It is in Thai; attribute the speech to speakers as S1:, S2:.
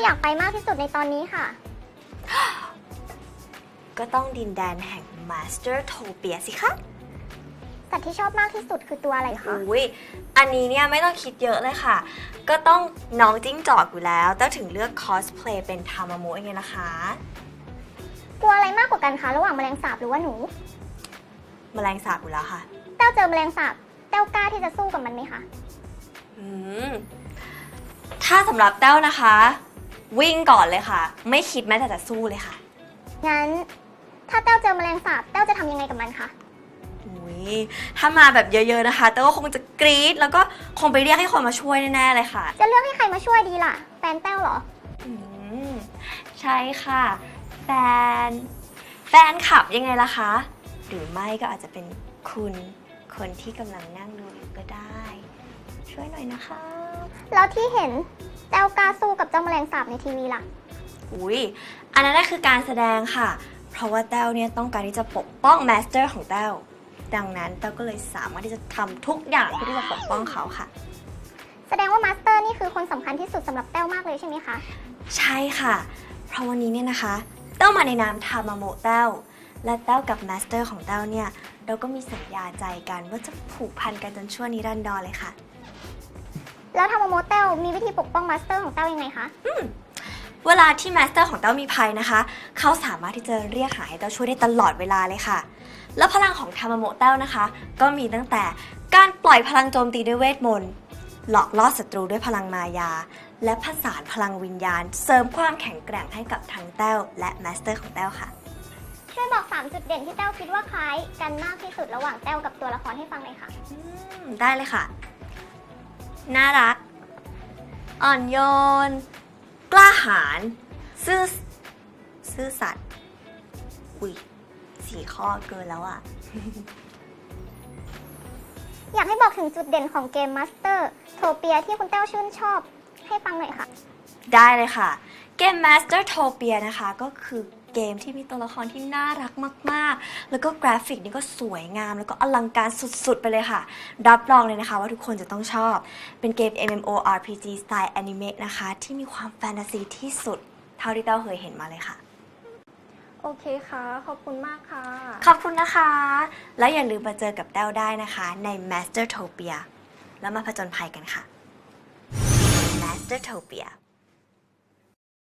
S1: ในตอนนี้ค่ะ
S2: ก็ต้องดินแดนแห่ง Master Topia สิคะ
S1: สัตว์ที่ชอบมากที่สุดคือตัวอะไรคะ
S2: อุ้ยอันนี้เนี่ยไม่ต้องคิดเยอะเลยค่ะ ก็ต้องน้องจิ้งจอกอยู่แล้วแต่ถึงเลือกคอสเพลย์เป็นทามาโมะยังไงล่ะคะ
S1: กลัวอะไรมากกว่ากันคะระหว่างแมลงสาบหรือว่าหนู
S2: แมลงสาบอยู่แล้วค่ะ
S1: แต้วเจอแมลงสาบแต้วกล้าที่จะสู้กับมันไหมคะ
S2: อืม ถ้าสำหรับแต้วนะคะ วิ่งก่อนเลยค่ะ ไม่คิดแม้แต่จะสู้เลยค่ะ
S1: งั้น ถ้าแต้วเจอแมลงสาบแต้วจะทำยังไงกับมันคะ
S2: อุ้ยถ้ามาแบบเยอะๆนะคะ แต้วก็คงจะกรี๊ดแล้วก็คงไปเรียกให้คนมาช่วยแน่ๆเลยค่ะ
S1: จะเลือกให้ใครมาช่วยดีล่ะ แฟนแต้วเหรอ
S2: อืมใช่ค่ะ แฟน แฟนขับยังไงล่ะคะ หรือไม่ก็อาจจะเป็นคุณคนที่กำลังนั่งดูอยู่ก็ได้ ช่วยหน่อยนะคะ
S1: แล้วที่เห็นแต้วกล้าสู้กับเจ้าแมลงสาบในทีวีล่ะ
S2: อุ้ยอันนั้นน่ะคือการแสดงค่ะ เพราะว่าแต้วเนี่ยต้องการที่จะปกป้องแมสเตอร์ของแต้ว ดังนั้นแต้วก็เลยสามารถที่จะทำทุกอย่างเพื่อที่จะปกป้องเขาค่ะ
S1: แสดงว่ามาสเตอร์นี่คือคนสำคัญที่สุดสำหรับแต้วมากเลยใช่ไหมคะ
S2: ใช่ค่ะ เพราะวันนี้เนี่ยนะคะ แต้วมาในนามทามาโมะแต้ว และแต้วกับมาสเตอร์ของแต้วเนี่ย เราก็มีสัญญาใจกันว่าจะผูกพันกันจนชั่วนิรันดรเลยค่ะ
S1: แล้วทามาโมแต้วมีวิธีปกป้องมาสเตอร์ของแต้วยังไงคะ
S2: เวลาที่มาสเตอร์ของแต้วมีภัยนะคะ เขาสามารถที่จะเรียกหาให้แต้วช่วยได้ตลอดเวลาเลยค่ะ แล้วพลังของทามาโมะแต้วนะคะ ก็มีตั้งแต่การปล่อยพลังโจมตีด้วยเวทมนต์ หลอกล่อศัตรูด้วยพลังมายา และผสานพลังวิญญาณ เสริมความแข็งแกร่งให้กับทั้งแต้วและมาสเตอร์ของแต้วค่ะ
S1: ช่วยบอก 3 จุดเด่นที่แต้วคิดว่าคล้ายกันมากที่สุดระหว่างแต้วกับตัวละครให้ฟังเลยค่ะ
S2: อืม ได้เลยค่ะ น่ารัก อ่อนโยน กล้าหาญซื่อซื่อสัตย์อุ๊ยสี่ข้อเกินแล้วอะ
S1: อยากให้บอกถึงจุดเด่นของเกมมาสเตอร์โทเปียที่คุณเต้าชื่นชอบ ให้ฟังหน่อยค่ะ
S2: ได้เลยค่ะ เกม Master Topia นะคะ ก็คือเกมที่มีตัวละครที่น่ารักมาก ๆ แล้วก็กราฟิกนี่ก็สวยงาม แล้วก็อลังการสุด ๆ ไปเลยค่ะ รับรองเลยนะคะ ว่าทุกคนจะต้องชอบ เป็นเกม MMORPG สไตล์แอนิเมะนะคะ ที่มีความแฟนตาซีที่สุด เท่าที่เต้าเคยเห็นมาเลยค่ะ
S1: โอเคค่ะ ขอบคุณมากค่ะ
S2: ขอบคุณนะคะ แล้วอย่าลืมมาเจอกับแต้วได้นะคะใน Master Topia แล้วมาผจญภัยกันค่ะ Master Topia